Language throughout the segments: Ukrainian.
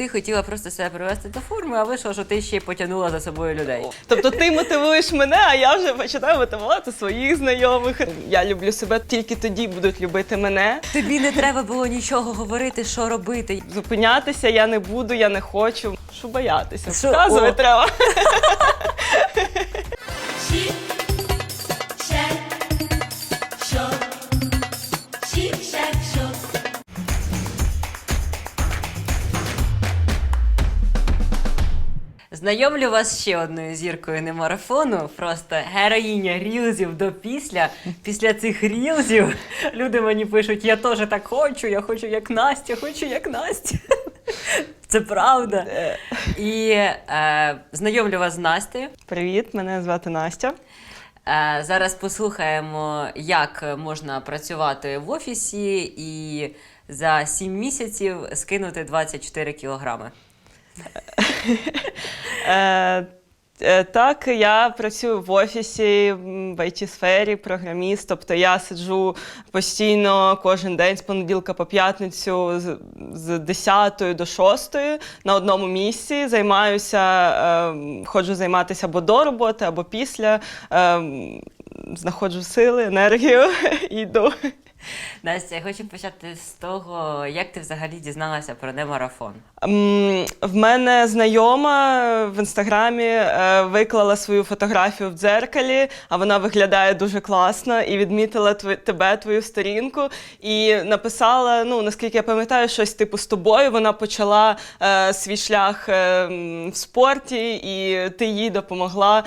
ти хотіла просто себе привести до форми, а вийшло, що ти ще й потягнула за собою людей. Тобто ти мотивуєш мене, а я вже починаю мотивувати своїх знайомих. Я люблю себе, тільки тоді будуть любити мене. Тобі не треба було нічого говорити, що робити. Зупинятися я не буду, я не хочу. Що боятися? Що? Вказувати О. треба. Знайомлю вас ще одною зіркою не марафону. Просто героїня рілзів до після. Після цих рілзів люди мені пишуть: я теж так хочу, я хочу як Настя, хочу як Настя. Це правда. І е, знайомлю вас з Настею. Привіт, мене звати Настя. Е, Зараз послухаємо, як можна працювати в офісі і за 7 місяців скинути 24 кілограми. Е, е, так, я працюю в офісі в it сфері програміст. Тобто я сиджу постійно кожен день з понеділка по п'ятницю з, з 10 до 6 на одному місці. Займаюся, е, ходжу займатися або до роботи, або після. Е, знаходжу сили, енергію і йду. Настя, я хочу почати з того, як ти взагалі дізналася про немарафон. М, В мене знайома в інстаграмі е, виклала свою фотографію в дзеркалі, а вона виглядає дуже класно і відмітила тв- тебе, твою сторінку, і написала: ну наскільки я пам'ятаю, щось типу з тобою. Вона почала е, свій шлях е, в спорті, і ти їй допомогла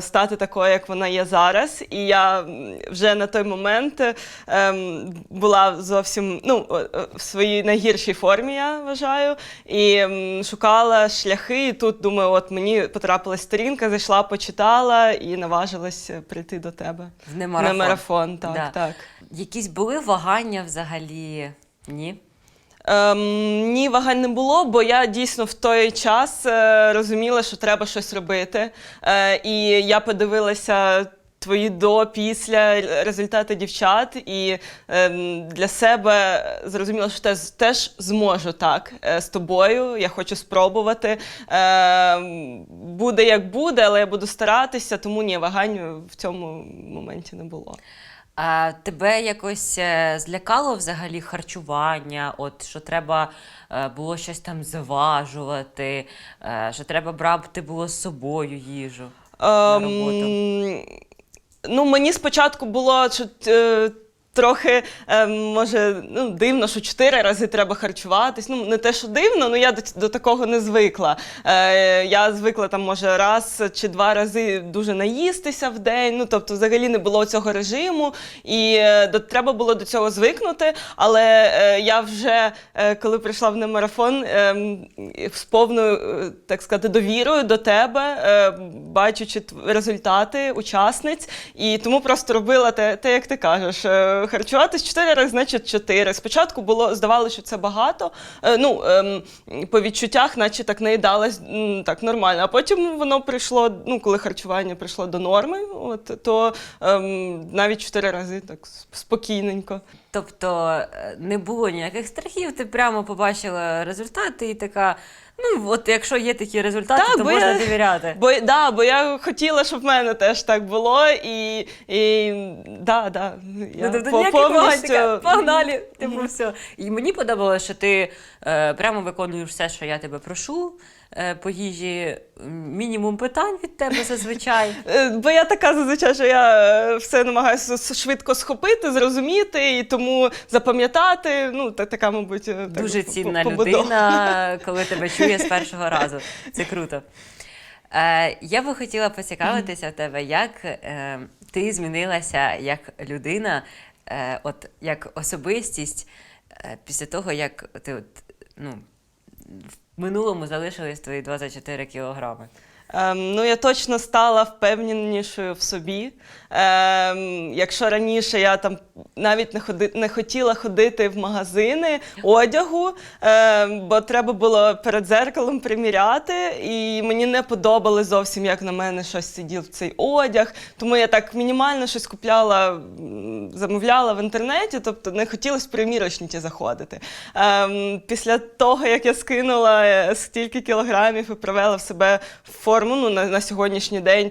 стати такою, як вона є зараз. І я вже на той момент ем, була зовсім ну, в своїй найгіршій формі, я вважаю, і шукала шляхи. І тут думаю, от мені потрапилась сторінка, зайшла, почитала і наважилась е, прийти до тебе. В немарафон. На марафон, так, Да. так. Якісь були вагання взагалі? Ні? Ем, ні, вагань не було, бо я дійсно в той час е, розуміла, що треба щось робити. Е, і я подивилася. Твої до, після результати дівчат, і ем, для себе зрозуміла, що теж, теж зможу так е, з тобою. Я хочу спробувати. Ем, буде як буде, але я буду старатися, тому ні, вагань в цьому моменті не було. А тебе якось е, злякало взагалі харчування? От що треба е, було щось там заважувати, е, що треба брати було з собою їжу на роботу? Ну, мені спочатку було що, е, трохи, е, може, ну, дивно, що чотири рази треба харчуватись. Ну, не те, що дивно, але я до, до такого не звикла. Е, я звикла там, може, раз чи два рази дуже наїстися в день. Ну, тобто, взагалі не було цього режиму, і е, до, треба було до цього звикнути. Але е, я вже, е, коли прийшла в немарафон, е, з повною, е, так сказати, довірою до тебе, е, бачачи тв- результати учасниць, і тому просто робила те, те як ти кажеш. Е, Харчуватись чотири рази, значить чотири. Спочатку було здавалося, що це багато. Е, Ну, ем, по відчуттях, наче так наїдалась так нормально. А потім воно прийшло, ну, коли харчування прийшло до норми, от, то ем, навіть чотири рази так спокійненько. Тобто е, не було ніяких страхів, ти прямо побачила результати і така. Ну, от якщо є такі результати, Так, то бо можна я- довіряти. Бо, да, бо я хотіла, щоб в мене теж так було, і, і да, да, я Ну, тобто по- повністю... така, погнали, типу, все. І мені подобалося, що ти е, прямо виконуєш все, що я тебе прошу по їжі. Мінімум питань від тебе зазвичай. Е, Бо я така зазвичай, що я е, все намагаюся швидко схопити, зрозуміти і тому запам'ятати. Ну, та, така, мабуть, е, так, Дуже цінна побудова. людина, коли тебе чує з першого разу. Це круто. Е, я би хотіла поцікавитися в тебе, як е, ти змінилася як людина, е, от як особистість е, після того, як ти от, ну, в минулому залишились твої 24 кілограми. Ем, ну, я точно стала впевненішою в собі. Ем, якщо раніше я там навіть не, ходи, не хотіла ходити в магазини одягу, ем, бо треба було перед зеркалом приміряти, і мені не подобалось зовсім, як на мене щось сидів цей одяг. Тому я так мінімально щось купляла, замовляла в інтернеті, тобто не хотілося в примірочниці заходити. Ем, після того, як я скинула е, стільки кілограмів і привела в себе в форму ну, на, на сьогоднішній день.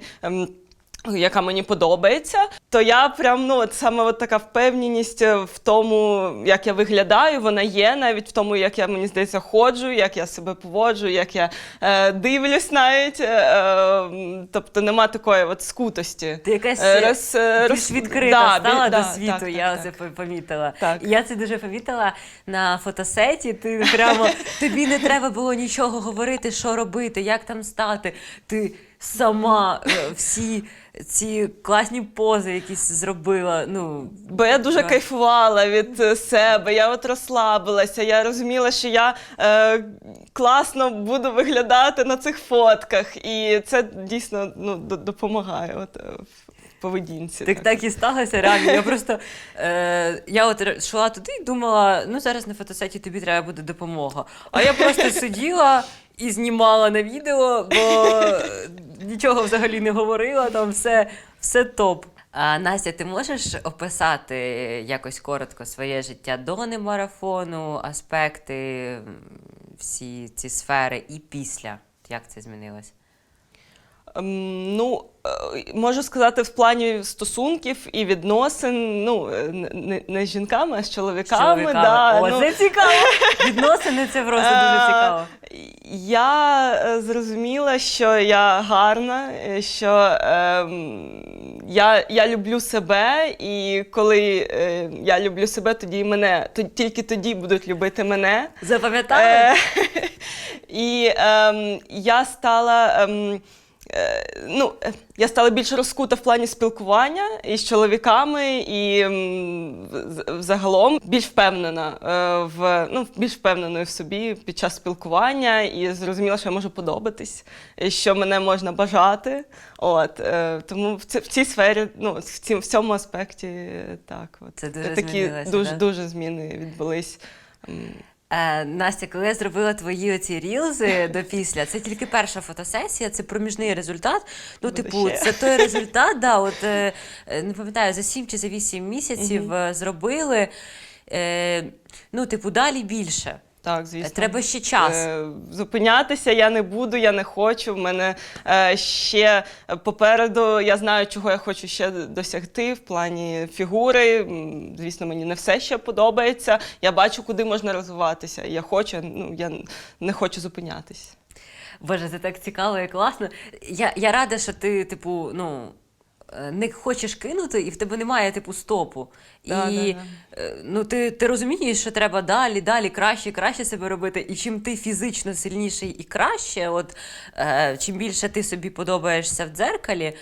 Яка мені подобається, то я прям ну от саме от така впевненість е, в тому, як я виглядаю, вона є навіть в тому, як я мені здається ходжу, як я себе поводжу, як я е, дивлюсь навіть. Е, е, тобто нема такої от скутості. Ти якась Е, роз- більш роз- відкрита да, стала бі- до світу, так, так, я так. це по- помітила. Так. Я це дуже помітила на фотосеті. Ти прямо тобі не треба було нічого говорити, що робити, як там стати. Ти сама е, всі ці класні пози якісь зробила. Ну, Бо я дуже Так. кайфувала від е, себе, я от розслабилася. Я розуміла, що я е, класно буду виглядати на цих фотках, і це дійсно ну, допомагає от, е, в поведінці. Так так і сталося реально. Я просто е, я от ре- йшла туди і думала, ну зараз на фотосеті тобі треба буде допомога. А я просто сиділа і знімала на відео, бо е, нічого взагалі не говорила, там все, все топ. А, Настя, ти можеш описати якось коротко своє життя до немарафону, аспекти, всі ці сфери і після? Як це змінилось? Ем, Ну, е, можу сказати, в плані стосунків і відносин, ну, е, не, не- з жінками, а з чоловіками. Чоловіками. Да, О, ну, це цікаво. Відносини це просто дуже Е, цікаво. Я е, зрозуміла, що я гарна, е, що ем, я, я люблю себе, і коли е, я люблю себе, тоді мене, то, тільки тоді будуть любити мене. Запам'ятали? Е, і ем, я стала. Е, Ну, е, я стала більш розкута в плані спілкування із чоловіками, і взагалом більш впевнена е, в ну, більш впевненою в собі під час спілкування, і зрозуміла, що я можу подобатись, що мене можна бажати. От е, тому в, ці, в цій сфері, ну в цім- в цьому аспекті, е, так от Це дуже такі дуже да? дуже зміни відбулись. Е, Настя, коли я зробила твої оці рілзи до після, це тільки перша фотосесія, це проміжний результат. Ну, Буде типу, ще. це той результат, да, от, е, е, не пам'ятаю, за 7 чи за 8 місяців е, зробили. Е, ну, типу, далі більше. Так, звісно. Треба ще час. Е, Зупинятися я не буду, я не хочу. В мене е, ще попереду я знаю, чого я хочу ще досягти в плані фігури. Звісно, мені не все ще подобається. Я бачу, куди можна розвиватися. Я хочу, ну я не хочу зупинятись. Боже, це так цікаво і класно. Я, я рада, що ти, типу, ну. Е, Не хочеш кинути, і в тебе немає типу стопу. Да, і да, е, ну ти, ти розумієш, що треба далі, далі, краще, краще себе робити. І чим ти фізично сильніший і краще, от е, чим більше ти собі подобаєшся в дзеркалі,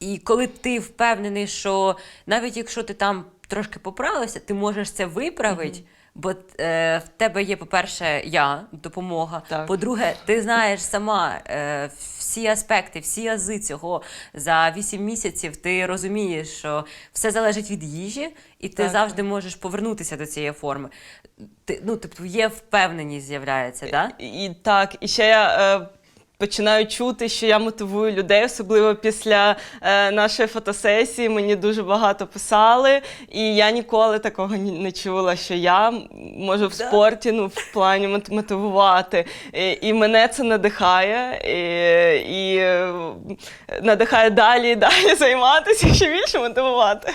і коли ти впевнений, що навіть якщо ти там трошки поправився, ти можеш це виправити. Бо е, в тебе є, по-перше, я, допомога. Так. По-друге, ти знаєш сама е, всі аспекти, всі ази цього за 8 місяців. Ти розумієш, що все залежить від їжі, і ти Так, завжди можеш повернутися до цієї форми. Ти, ну, тобто, є впевненість з'являється, так? І так, і ще я е, починаю чути, що я мотивую людей, особливо після е, нашої фотосесії. Мені дуже багато писали, і я ніколи такого не чула, що я можу в спорті ну, в плані мотивувати. І, і мене це надихає, і, і е, надихає далі і далі займатися, ще більше мотивувати.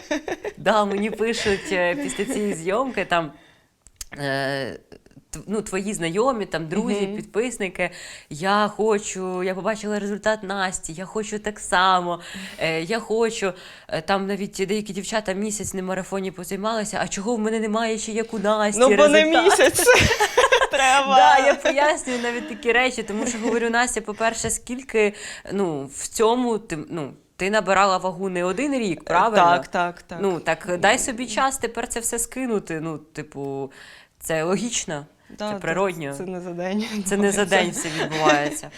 Да, мені пишуть е, після цієї зйомки там. Е, Ну, твої знайомі, там, друзі, Мгм. підписники. Я хочу, я побачила результат Насті, я хочу так само. Е, я хочу. Е, Там навіть деякі дівчата місяць на марафоні позаймалися, а чого в мене немає ще як у Насті? Ну, бо не місяць. Треба. Да, я пояснюю навіть такі речі, тому що говорю, Настя, по-перше, скільки ну, в цьому ти, ну, ти набирала вагу не один рік, правильно? Так, так, так. Ну так дай собі час тепер це все скинути. Ну, типу, це логічно, Да, це природньо. Це, не за день. Це не за день все відбувається.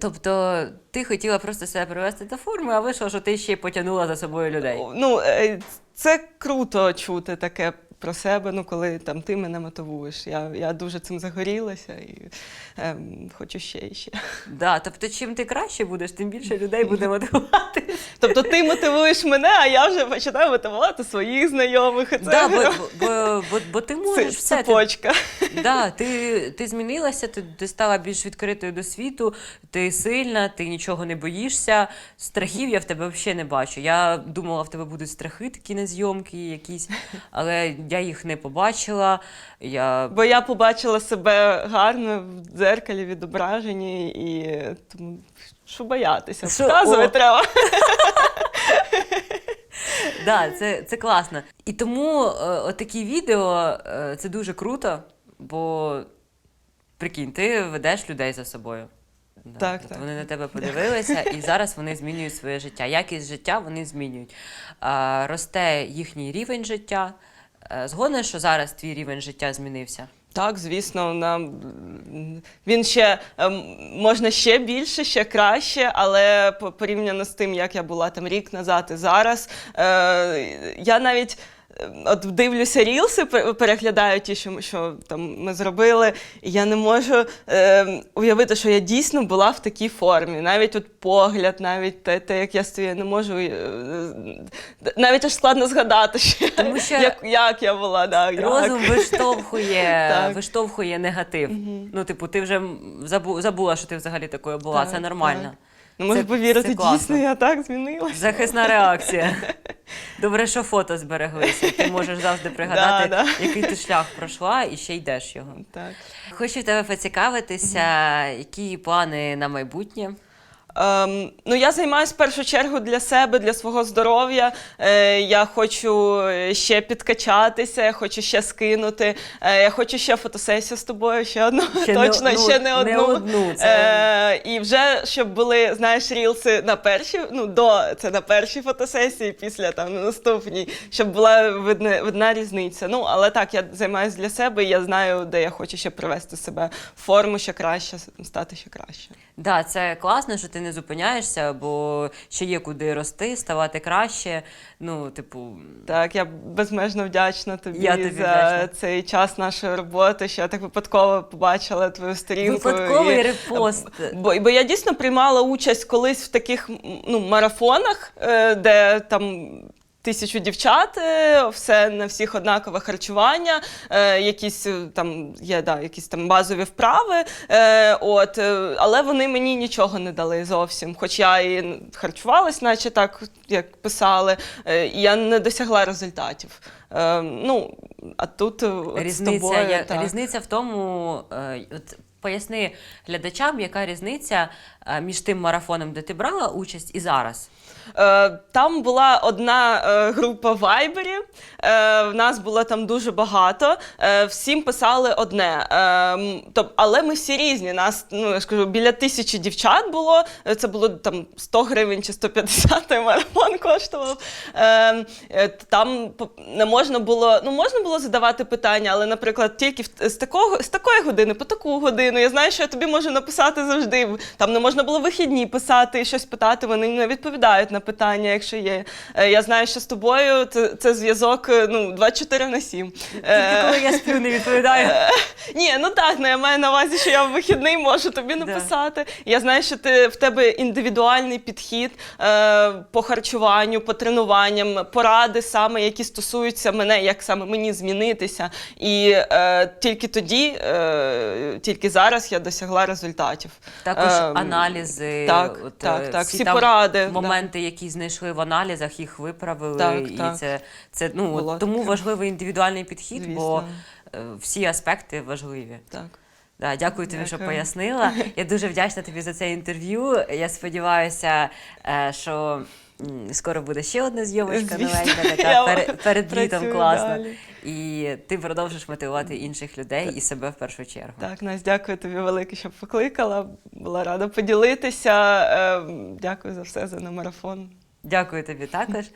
Тобто ти хотіла просто себе привести до форми, а вийшло, що ти ще й потягнула за собою людей. Ну, е, це круто чути таке про себе, ну, коли там ти мене мотивуєш. Я, я дуже цим загорілася і ем, хочу ще і ще. Да, тобто, чим ти краще будеш, тим більше людей буде мотивувати. Тобто ти мотивуєш мене, а я вже починаю мотивувати своїх знайомих. Це Да, бо, бо, бо, бо ти це можеш все. Ти, да, ти, ти змінилася, ти, ти стала більш відкритою до світу, ти сильна, ти нічого не боїшся. Страхів я в тебе взагалі не бачу. Я думала, в тебе будуть страхи такі на зйомки якісь, але я їх не побачила. Я Бо я побачила себе гарно в дзеркалі відображенні, і тому що боятися. Що? Вказувати О. треба. Да, це, це класно. І тому е, отакі відео е, це дуже круто, бо прикинь, ти ведеш людей за собою. Да, Так, тобто так. Вони на тебе подивилися, і зараз вони змінюють своє життя. Якість життя вони змінюють. А, росте їхній рівень життя. Е, Згодна, що зараз твій рівень життя змінився. Так, звісно, нам він ще ем, можна ще більше, ще краще, але порівняно з тим, як я була там рік назад і зараз, е, я навіть. От дивлюся рілси, пе- переглядаю ті, що, що там ми зробили, і я не можу е, уявити, що я дійсно була в такій формі. Навіть от погляд, навіть те, те як я стою, я не можу. е, е, навіть аж складно згадати, що, Тому що як, як я була. Да, як. Розум виштовхує, виштовхує негатив. Ну, типу, ти вже забу- забула, що ти взагалі такою була. Так, це нормально. так. Не можу Це- повірити, це дійсно, я так змінилася. Захисна реакція. Добре, що фото збереглися. Ти можеш завжди пригадати, Да, який ти шлях пройшла і ще йдеш його. Так. Хочу в тебе поцікавитися, які плани на майбутнє. Ем, ну, я займаюся в першу чергу для себе, для свого здоров'я. Е, я хочу ще підкачатися, я хочу ще скинути. Е, я хочу ще фотосесію з тобою, ще одну. Ще Точно, одну, ще не не одну. одну, це- Е, і вже щоб були, знаєш, рілси на першій, ну, до це на першій фотосесії, після там на наступній, щоб була видна, видна різниця. Ну, але так, я займаюся для себе, і я знаю, де я хочу ще привести себе в форму ще краще, стати ще краще. Да, це класно, що ти не зупиняєшся, бо ще є куди рости, ставати краще. Ну, типу, Так, я безмежно вдячна тобі, Я тобі за вдячна. цей час нашої роботи, що я так випадково побачила твою сторінку. випадковий і- репост. Бо, бо я дійсно приймала участь колись в таких ну, марафонах, е, де там. Тисячу дівчат, е, все на всіх однакове харчування, е, якісь е, там є да, якісь там базові вправи. Е, от, але вони мені нічого не дали зовсім. Хоч я і харчувалась, наче так, як писали, е, і я не досягла результатів. Е, ну, а тут от з різниця, тобою, я, так. різниця в тому, е, от поясни глядачам, яка різниця між тим марафоном, де ти брала участь, і зараз. Е, Там була одна е, група Вайбері. Е, В нас було там дуже багато. Всім писали одне. Але ми всі різні. Нас ну я скажу, біля тисячі дівчат було. Це було там 100 гривень чи 150 той марафон коштував. Там не можна було, ну можна було задавати питання, але, наприклад, тільки з такого з такої години по таку годину. Я знаю, що я тобі можу написати завжди. Там не можна було вихідні писати щось питати. Вони не відповідають на питання, якщо є. Е, Я знаю, що з тобою це, це зв'язок е, ну 24 на 7. Тільки коли я сплю, не відповідаю. Ні, ну так, ну я маю на увазі, що я в вихідний можу тобі написати. Я знаю, що ти в тебе індивідуальний підхід е, по харчуванню, по тренуванням, поради саме, які стосуються мене, як саме мені змінитися. І е, тільки тоді, е, тільки зараз я досягла результатів. Також Ем, аналізи, так, от, так, е, так, всі, всі там поради, моменти, які знайшли в аналізах, їх виправили. Так, і так. це, це ну, Було тому таке. важливий індивідуальний підхід, бо Звісно. е, всі аспекти важливі. Так. Да, дякую тобі, що пояснила. Я дуже вдячна тобі за це інтерв'ю. Я сподіваюся, е, що скоро буде ще одна зйомочка новенька, така перед, літом класна. далі. І ти продовжиш мотивувати інших людей і себе в першу чергу. Так, Настя, дякую тобі велике, що покликала. Була рада поділитися. Е, Дякую за все за на марафон. Дякую тобі також.